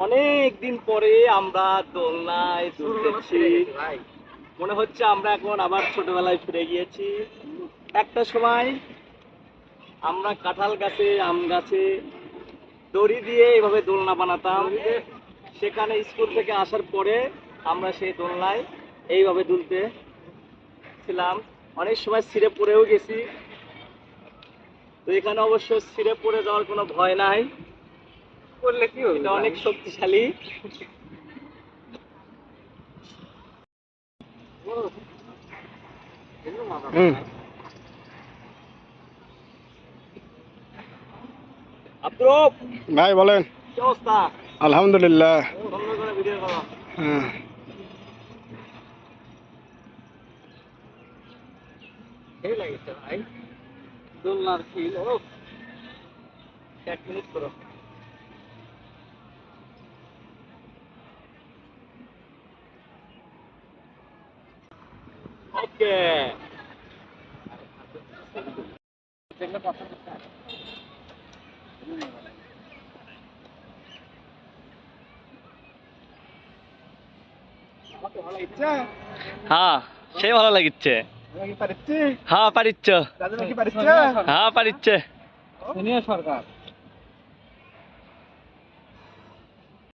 অনেক দিন পরে আমরা দোলনায় দুলতেছি মনে হচ্ছে আমরা এখন আবার ছোটবেলায় ফিরে গিয়েছি। একটা সময় আমরা কাঁঠাল গাছে আম গাছে দড়ি দিয়ে এইভাবে দোলনা বানাতাম। সেখানে স্কুল থেকে আসার পরে আমরা সেই দোলনায় এইভাবে দুলতে ছিলাম। অনেক সময় ছিঁড়ে পড়েও গেছি। তো এখানে অবশ্য ছিঁড়ে পড়ে যাওয়ার কোনো ভয় নাই। করলে কি হবে এটা অনেক শক্তিশালী। ভাই বলেন। কি অবস্থা? আলহামদুলিল্লাহ। হ্যাঁ। লাগেছে ভাই। দোলনার ফিল ও এক মিনিট করো। ওকে হ্যাঁ সেই ভালো লাগিচ্ছে হ্যাঁ পারিচ্ছ। হ্যাঁ পারিচ্ছে। সরকার।